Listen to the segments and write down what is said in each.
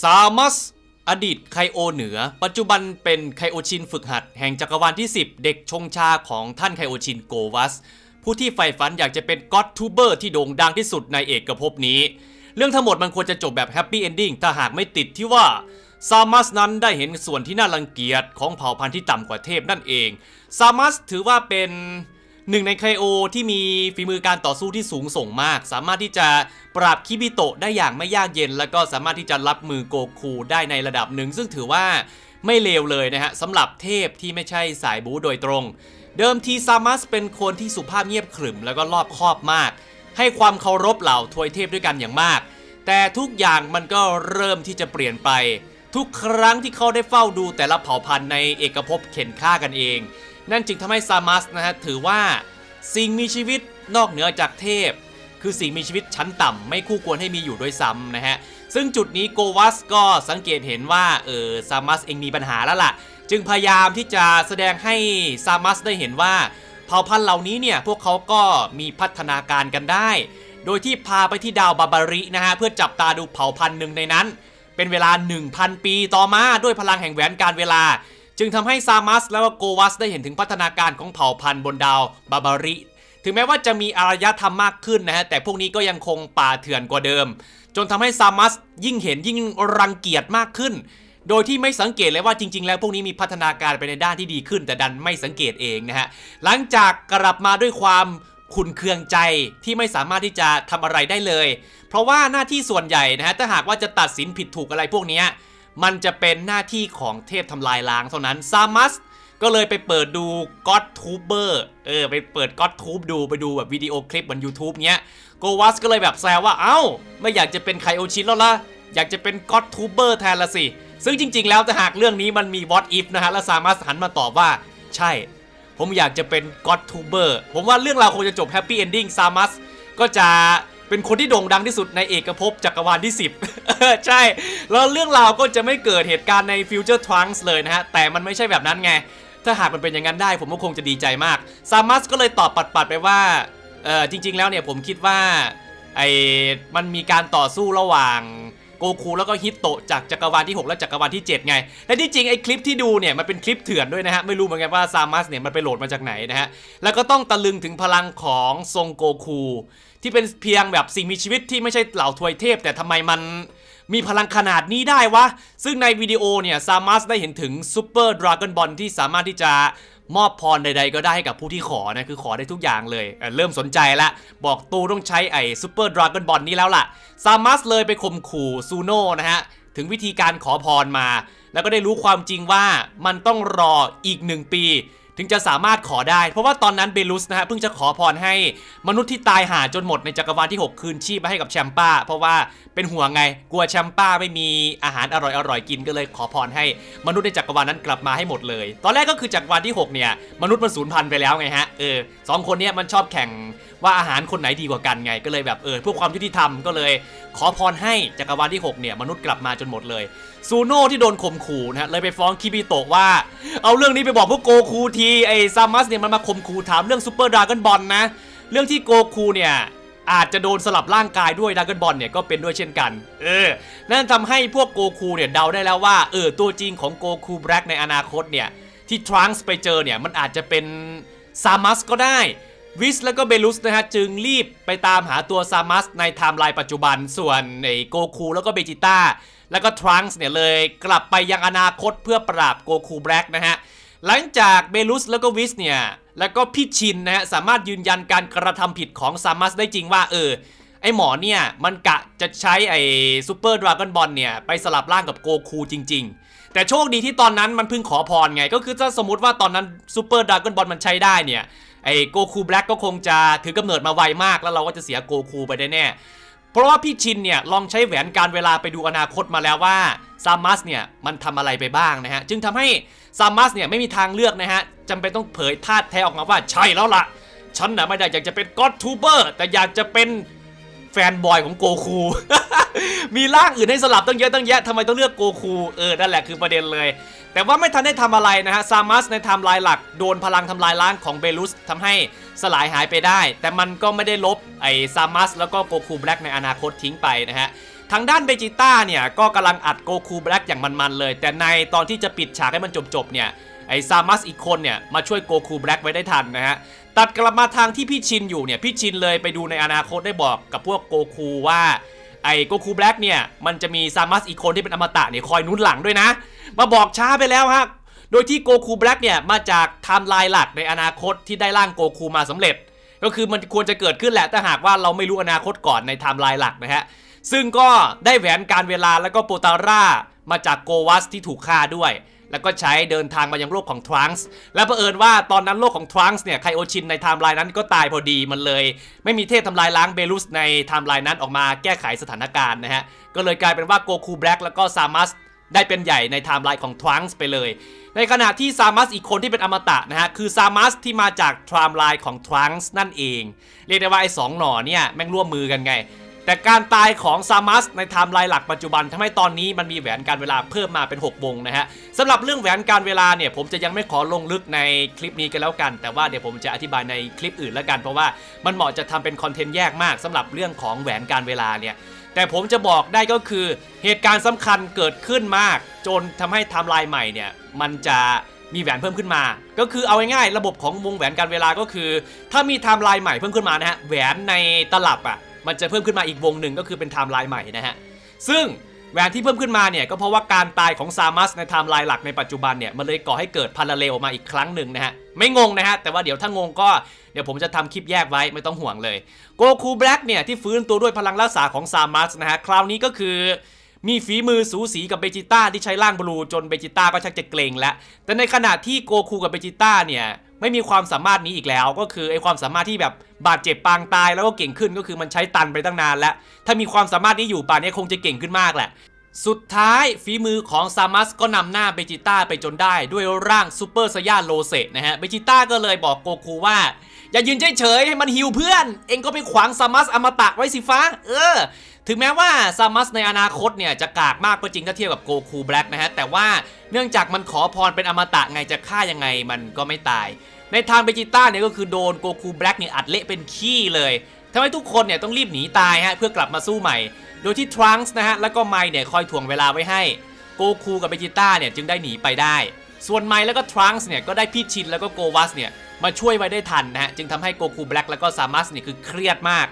ซามัส อดีตไคโอเหนือ ปัจจุบันเป็นไคโอชินฝึกหัด แห่งจักรวาลที่ 10 เด็กชงชาของท่านไคโอชินโกวัส ผู้ที่ใฝ่ฝันอยากจะเป็นก็อดทูเบอร์ที่โด่งดังที่สุดในเอกภพนี้ เรื่องทั้งหมดมันควรจะจบแบบแฮปปี้เอนดิ้งถ้าหากไม่ติดที่ว่าซามัสนั้นได้เห็นส่วนที่น่ารังเกียจของเผ่าพันธุ์ที่ต่ำกว่าเทพนั่นเองซามัสถือว่าเป็น หนึ่งในไคโอที่มีฝีมือการต่อสู้ที่สูงส่งมาก สามารถที่จะปราบคิบิโตะได้อย่างไม่ยากเย็น แล้วก็สามารถที่จะรับมือโกคูได้ในระดับหนึ่ง ซึ่งถือว่าไม่เลวเลยนะฮะสำหรับเทพที่ไม่ใช่สายบูโดยตรง เดิมทีซามัสเป็นคนที่สุภาพเงียบขรึมแล้วก็รอบคอบมาก ให้ความเคารพเหล่าทวยเทพด้วยกันอย่างมาก แต่ทุกอย่างมันก็เริ่มที่จะเปลี่ยนไป ทุกครั้งที่เขาได้เฝ้าดูแต่ละเผ่าพันธุ์ในเอกภพเข็นฆ่ากันเอง นั่นจึงทำให้ซามัสนะฮะถือว่าสิ่งมีชีวิตนอกเหนือจากเทพ คือสิ่งมีชีวิตชั้นต่ำไม่คู่ควรให้มีอยู่ด้วยซ้ำนะฮะซึ่งจุดนี้โกวัสก็สังเกตเห็นว่าเออซามัสเองมีปัญหาแล้วล่ะ จึงพยายามที่จะแสดงให้ซามัสได้เห็นว่าเผ่าพันธุ์เหล่านี้เนี่ยพวกเขาก็มีพัฒนาการกันได้ โดยที่พาไปที่ดาวบาบารินะฮะเพื่อจับตาดูเผ่าพันธุ์หนึ่งในนั้น เป็นเวลา 1,000 ปีต่อมาด้วยพลังแห่งแหวนการเวลา จึงทำให้ซามัสแล้วก็โกวัสได้เห็นถึงพัฒนาการของเผ่าพันธุ์บนดาวบาบาริ ถึงแม้ว่าจะมีอารยธรรมมากขึ้นนะฮะแต่พวกนี้ก็ยังคงป่าเถื่อนกว่าเดิม จนทำให้ซามัสยิ่งเห็นยิ่งรังเกียจมากขึ้น โดยที่ไม่สังเกตเลยว่าจริง ๆ แล้วพวกนี้มีพัฒนาการไปในด้านที่ดีขึ้น แต่ดันไม่สังเกตเองนะฮะหลังจากกลับมาด้วยความขุนเคืองใจที่ไม่สามารถที่จะทำอะไรได้เลย เพราะว่าหน้าที่ส่วนใหญ่นะฮะถ้าหากว่าจะตัดสินผิดถูกอะไรพวกนี้ มันจะเป็นหน้าที่ของเทพทำลายล้างเท่านั้นซามัสก็เลยไปเปิดดู God Tuber เออไปเปิด God Tube ดูไปดูแบบวิดีโอคลิปบน YouTube เนี้ยโกวัสก็เลยแบบแซวว่าเอ้า ไม่อยากจะเป็นไคโอชินแล้วล่ะ อยากจะเป็น God Tuber แทนละสิ ซึ่งจริง ๆ แล้วแต่หากเรื่องนี้มันมี What If นะฮะแล้วซามัสหันมาตอบว่า ใช่ ผมอยากจะเป็น God Tuber ผมว่าเรื่องราวคงจะจบ Happy Ending ซามัสก็จะเป็นคนที่โด่งดังที่สุดในเอกภพจักรวาลที่ 10 ใช่ แล้วเรื่องราวก็จะไม่เกิดเหตุการณ์ใน Future Trunks เลยนะฮะ แต่มันไม่ใช่แบบนั้นไง ถ้าหากมันเป็นอย่างนั้นได้ผมก็คงจะดีใจมาก ซามัสก็เลยตอบปัดๆไปว่า เออจริง ๆ แล้วเนี่ยผมคิดว่าไอ้มันมีการต่อสู้ระหว่างโกคูแล้วก็ฮิตโตะจากจักรวาลที่ 6 และจักรวาลที่ 7 ไง และที่จริงไอ้คลิปที่ดูเนี่ยมันเป็นคลิปเถื่อนด้วยนะฮะ ไม่รู้เหมือนกันว่าซามัสเนี่ยมันไปโหลดมาจากไหนนะฮะ แล้วก็ต้องตะลึงถึงพลังของทรงโกคู ที่เป็นเพียงแบบสิ่งมีชีวิตที่ไม่ใช่เหล่าทวยเทพ แต่ทำไมมัน มีพลังขนาดนี้ได้วะ ซึ่งในวิดีโอเนี่ยซามัสได้เห็นถึงซูเปอร์ดราก้อนบอลที่สามารถที่จะมอบพรใดๆก็ได้ให้กับผู้ที่ขอนะ คือขอได้ทุกอย่างเลยเเริ่มสนใจละ บอกตูต้องใช้ไอ้ซูเปอร์ดราก้อนบอลนี้แล้วล่ะ ซามัสเลยไปข่มขู่ซูโน่นะฮะ ถึงวิธีการขอพรมา แล้วก็ได้รู้ความจริงว่ามันต้องรออีกหนึ่งปี ถึงจะสามารถขอได้ เพราะว่าตอนนั้นเบลุสนะฮะเพิ่งจะขอพรให้มนุษย์ที่ตายหาจนหมดในจักรวาลที่ 6 คืนชีพมาให้กับแชมป้า เพราะว่าเป็นห่วงไงกลัวแชมป้าไม่มีอาหารอร่อยๆกินก็เลยขอพรให้มนุษย์ในจักรวาลนั้นกลับมาให้หมดเลย ตอนแรกก็คือจักรวาลที่ 6 เนี่ย มนุษย์มันสูญพันธุ์ไปแล้วไงฮะเออสองคนเนี้ยมันชอบแข่งว่าอาหารคนไหนดีกว่ากันไงก็เลยแบบเออเพื่อความยุติธรรมก็เลย ขอพรให้จักรวาลที่ 6 เนี่ย มนุษย์กลับมาจนหมดเลยซูโน่ที่โดนข่มขู่นะฮะเลยไปฟ้องคิบิโตะว่า เอาเรื่องนี้ไปบอกพวกโกคูทีไอ้ซามัสเนี่ยมันมาข่มขู่ถามเรื่องซูเปอร์ดราก้อนบอลนะ เรื่องที่โกคูเนี่ยอาจจะโดนสลับร่างกายด้วยดราก้อนบอลเนี่ยก็เป็นด้วยเช่นกัน เออ นั่นทำให้พวกโกคูเนี่ยเดาได้แล้วว่าเออตัวจริงของโกคูแบล็กในอนาคตเนี่ยที่ทรังส์ไปเจอเนี่ยมันอาจจะเป็นซามัสก็ได้วิสแล้วก็เบลุสนะฮะจึงรีบไปตามหาตัวซามัสในไทม์ไลน์ปัจจุบันส่วนไอโกคูแล้วก็เบจิต้า แล้วก็ทรังส์เนี่ยเลยกลับไปยังอนาคตเพื่อปราบโกคูแบล็กนะฮะ หลังจากเบลุสแล้วก็วิสเนี่ย แล้วก็พี่ชินนะฮะ สามารถยืนยันการกระทำผิดของซามัสได้จริงว่าเออ ไอหมอเนี่ย มันกะจะใช้ไอซูเปอร์ดราก้อนบอลเนี่ย ไปสลับร่างกับโกคูจริง ๆแต่โชคดีที่ตอนนั้นมันเพิ่งขอพรไง ก็คือถ้าสมมติว่าตอนนั้นซูเปอร์ดราก้อนบอลมันใช้ได้เนี่ย ไอโกคูแบล็กก็คงจะถือกำเนิดมาไวมากแล้วเราก็จะเสียโกคูไปได้แน่ เพราะว่าพี่ชินเนี่ยลองใช้แหวนการเวลาไปดูอนาคตมาแล้วว่าซามัสเนี่ยมันทำอะไรไปบ้างนะฮะ จึงทำให้ซามัสเนี่ยไม่มีทางเลือกนะฮะจำเป็นต้องเผยธาตุแท้ออกมาว่าใช่แล้วล่ะ ฉันน่ะไม่ได้อยากจะเป็นก็อดทูเบอร์แต่อยากจะเป็นแฟนบอยของโกคู มีร่างอื่นให้สลับตั้งเยอะตั้งแยะทำไมต้องเลือกโกคูเออนั่นแหละคือประเด็นเลย แต่ว่าไม่ทันได้ทำอะไรนะฮะซามัสในไทม์ไลน์หลักโดนพลังทำลายล้างของเบลุสทำให้สลายหายไปได้ แต่มันก็ไม่ได้ลบไอ้ซามัสแล้วก็โกคูแบล็กในอนาคตทิ้งไปนะฮะทางด้านเบจิต้าเนี่ยก็กำลังอัดโกคูแบล็กอย่างมันๆเลย แต่ในตอนที่จะปิดฉากให้มันจบๆเนี่ยไอ้ซามัสอีกคนเนี่ยมาช่วยโกคูแบล็กไว้ได้ทันนะฮะตัดกลับมาทางที่พี่ชินอยู่เนี่ยพี่ชินเลยไปดูในอนาคตได้บอกกับพวกโกคูว่า ไอ้โกคูแบล็กเนี่ยมันจะมีซามัสอีกคนที่เป็นอมตะเนี่ยคอยนุนหลังด้วยนะ มาบอกช้าไปแล้วฮะโดยที่โกคูแบล็กเนี่ยมาจากไทม์ไลน์หลักในอนาคตที่ได้ร่างโกคูมาสำเร็จ ก็คือมันควรจะเกิดขึ้นแหละถ้าหากว่าเราไม่รู้อนาคตก่อนในไทม์ไลน์หลักนะฮะซึ่งก็ได้แหวนการเวลาแล้วก็โปตาร่ามาจากโกวัสที่ถูกฆ่าด้วย แล้วก็ใช้เดินทางมายังโลกของทรังส์และเผอิญว่าตอนนั้นโลกของทรังส์เนี่ยไคโอชินในไทม์ไลน์นั้นก็ตายพอดีมันเลย ไม่มีเทพทำลายล้างเบลุสในไทม์ไลน์นั้นออกมาแก้ไขสถานการณ์นะฮะก็เลยกลายเป็นว่าโกคูแบล็กแล้วก็ซามัสได้เป็นใหญ่ในไทม์ไลน์ของทรังส์ไปเลย ในขณะที่ซามัสอีกคนที่เป็นอมตะนะฮะ คือซามัสที่มาจากไทม์ไลน์ของทรังส์นั่นเอง เรียกได้ว่าไอ้สองหน่อเนี่ย แม่งร่วมมือกันไง แต่การตายของซามัสในไทม์ไลน์หลักปัจจุบันทำให้ตอนนี้มันมีแหวนการเวลาเพิ่มมาเป็น 6 วงนะฮะสำหรับเรื่องแหวนการเวลาเนี่ย ผมจะยังไม่ขอลงลึกในคลิปนี้กันแล้วกัน แต่ว่าเดี๋ยวผมจะอธิบายในคลิปอื่นแล้วกัน เพราะว่ามันเหมาะจะทำเป็นคอนเทนต์แยกมากสำหรับเรื่องของแหวนการเวลาเนี่ยแต่ผมจะบอกได้ก็คือเหตุการณ์สำคัญเกิดขึ้นมาก จนทำให้ไทม์ไลน์ใหม่เนี่ยมันจะมีแหวนเพิ่มขึ้นมา ก็คือเอาง่ายๆระบบของวงแหวนการเวลาก็คือ ถ้ามีไทม์ไลน์ใหม่เพิ่มขึ้นมานะฮะแหวนในตลับอะ มันจะเพิ่มขึ้นมาอีกวงหนึ่งก็คือเป็นไทม์ไลน์ใหม่นะฮะ ซึ่งแหวนที่เพิ่มขึ้นมาเนี่ยก็เพราะว่าการตายของซามัสในไทม์ไลน์หลักในปัจจุบันเนี่ยมันเลยก่อให้เกิดพาราเลลมาอีกครั้งหนึ่งนะฮะ ไม่งงนะฮะ แต่ว่าเดี๋ยวถ้างงก็เดี๋ยวผมจะทำคลิปแยกไว้ไม่ต้องห่วงเลยโกคูแบล็กเนี่ยที่ฟื้นตัวด้วยพลังรักษาของซามัสนะฮะคราวนี้ก็คือมีฝีมือสูสีกับเบจิต้าที่ใช้ร่างบลูจนเบจิต้าก็ชักจะเกรงแล้วแต่ในขณะที่โกคูกับเบจิต้าเนี่ย ไม่มีความสามารถนี้อีกแล้ว ก็คือไอความสามารถที่แบบบาดเจ็บปางตายแล้วก็เก่งขึ้นก็คือมันใช้ตันไปตั้งนานแล้ว ถ้ามีความสามารถนี้อยู่ป่านนี้คงจะเก่งขึ้นมากแหละ สุดท้ายฝีมือของซามัสก็นำหน้าเบจิต้าไปจนได้ด้วยร่างซูเปอร์ไซย่าโลเซนะฮะเบจิต้าก็เลยบอกโกคูว่า อย่ายืนเฉยๆให้มันฮิวเพื่อน เองก็ไปขวางซามัสอมตะไว้สิฟ้า เออ ถึงแม้ว่าซามัสในอนาคตเนี่ยจะกากมากก็จริงถ้าเทียบกับโกคูแบล็กนะฮะ แต่ว่าเนื่องจากมันขอพรเป็นอมตะไงจะฆ่ายังไงมันก็ไม่ตาย ในทางเบจิต้าเนี่ยก็คือโดนโกคูแบล็กเนี่ยอัดเละเป็นขี้เลยทำให้ทุกคนเนี่ยต้องรีบหนีตายฮะเพื่อกลับมาสู้ใหม่ โดยที่ทรังส์นะฮะแล้วก็ไมเนี่ยคอยถ่วงเวลาไว้ให้โกคูกับเบจิต้าเนี่ยจึงได้หนีไปได้ ส่วนไมแล้วก็ทรังส์เนี่ยก็ได้พี่ชินแล้วก็โกวัสเนี่ยมาช่วยไว้ได้ทันนะฮะจึงทำให้โกคูแบล็กแล้วก็ซามัสเนี่ยคือเครียดมาก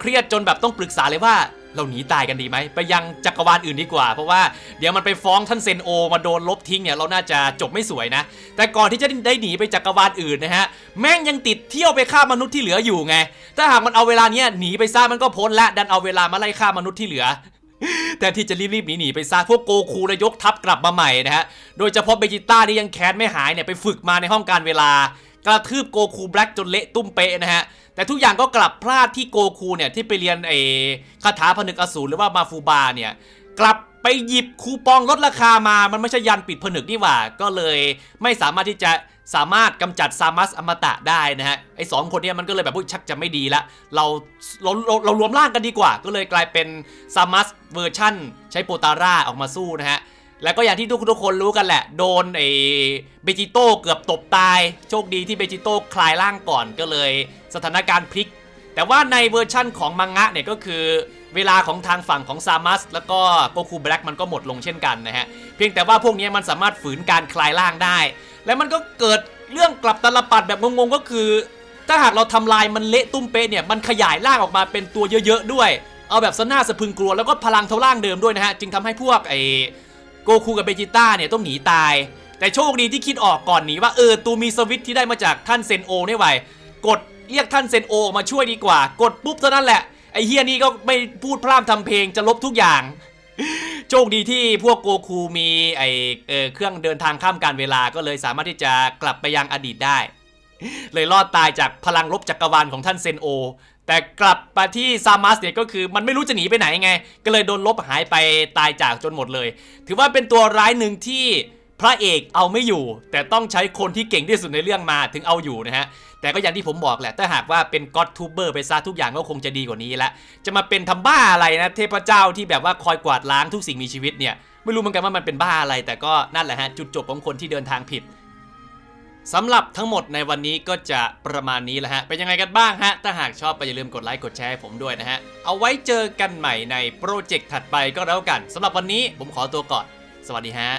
เครียดจนแบบต้องปรึกษาเลยว่า เราหนีตายกันดีไหมไปยังจักรวาลอื่นดีกว่า เพราะว่าเดี๋ยวมันไปฟ้องท่านเซนโอมาโดนลบทิ้งเนี่ยเราน่าจะจบไม่สวยนะ แต่ก่อนที่จะได้หนีไปจักรวาลอื่นนะฮะแม่งยังติดเที่ยวไปฆ่ามนุษย์ที่เหลืออยู่ไง ถ้าหากมันเอาเวลาเนี้ยหนีไปซะมันก็พ้นละดันเอาเวลามาไล่ฆ่ามนุษย์ที่เหลือแต่ที่จะรีบๆหนีหนีไปซะพวกโกคูเลยยกทัพกลับมาใหม่นะฮะ โดยเฉพาะเบจิต้าที่ยังแค้นไม่หายเนี่ยไปฝึกมาในห้องการเวลา กระทืบโกคูแบล็กจนเละตุ้มเป๊ะนะฮะ แต่ทุกอย่างก็กลับพลาดที่โกคูเนี่ยที่ไปเรียนไอ้คาถาผนึกอสูรหรือว่ามาฟูบาเนี่ยกลับไปหยิบคูปองลดราคามา มันไม่ใช่ยันปิดผนึกนี่หว่า ก็เลยไม่สามารถที่จะสามารถกำจัดซามัสอมตะได้นะฮะ ไอ้สองคนเนี้มันก็เลยแบบพูดชักจะไม่ดีละ เราเราเราเรารวมร่างกันดีกว่า ก็เลยกลายเป็นซามัสเวอร์ชั่น ใช้โปตาร่าออกมาสู้นะฮะ แล้วก็อย่างที่ทุกทุกคนรู้กันแหละ โดนไอ้เบจิโต้เกือบตบตาย โชคดีที่เบจิโต้คลายร่างก่อนก็เลย สถานการณ์พลิก แต่ว่าในเวอร์ชั่นของมังงะเนี่ยก็คือเวลาของทางฝั่งของซามัสแล้วก็โกคูแบล็กมันก็หมดลงเช่นกันนะฮะ เพียงแต่ว่าพวกนี้มันสามารถฝืนการคลายร่างได้ แล้วมันก็เกิดเรื่องกลับตลปัดแบบงงๆก็คือ ถ้าหากเราทำลายมันเละตุ้มเป๊ะเนี่ยมันขยายร่างออกมาเป็นตัวเยอะๆด้วย เอาแบบสน่าสะพึงกลัวแล้วก็พลังเท่าร่างเดิมด้วยนะฮะจึงทำให้พวกไอ โกคูกับเบจิต้าเนี่ยต้องหนีตาย แต่โชคดีที่คิดออกก่อนหนีว่าเออตูมีสวิตที่ได้มาจากท่านเซนโอนี่ไหวกดเรียกท่านเซนโอออกมาช่วยดีกว่า กดปุ๊บเท่านั้นแหละไอเฮียนี่ก็ไม่พูดพร่ำทำเพลงจะลบทุกอย่าง โชคดีที่พวกโกคูมีไอเออเครื่องเดินทางข้ามการเวลาก็เลยสามารถที่จะกลับไปยังอดีตได้ เลยรอดตายจากพลังลบจักรวาลของท่านเซนโอ แต่กลับมาที่ซามัสเนี่ยก็คือมันไม่รู้จะหนีไปไหนไง ก็เลยโดนลบหายไปตายจากจนหมดเลย ถือว่าเป็นตัวร้ายหนึ่งที่พระเอกเอาไม่อยู่ แต่ต้องใช้คนที่เก่งที่สุดในเรื่องมาถึงเอาอยู่นะฮะแต่ก็อย่างที่ผมบอกแหละถ้าหากว่าเป็นก็อดทูเบอร์ไปซะทุกอย่างก็คงจะดีกว่านี้ละจะมาเป็นทำบ้าอะไรนะเทพเจ้าที่แบบว่าคอยกวาดล้างทุกสิ่งมีชีวิตเนี่ยไม่รู้เหมือนกันว่ามันเป็นบ้าอะไร แต่ก็นั่นแหละฮะจุดจบของคนที่เดินทางผิด สำหรับทั้งหมดในวันนี้ก็จะประมาณนี้แหละฮะ เป็นยังไงกันบ้างฮะ ถ้าหากชอบก็อย่าลืมกดไลค์กดแชร์ให้ผมด้วยนะฮะ เอาไว้เจอกันใหม่ในโปรเจกต์ถัดไปก็แล้วกันสำหรับวันนี้ผมขอตัวก่อน สวัสดีฮะ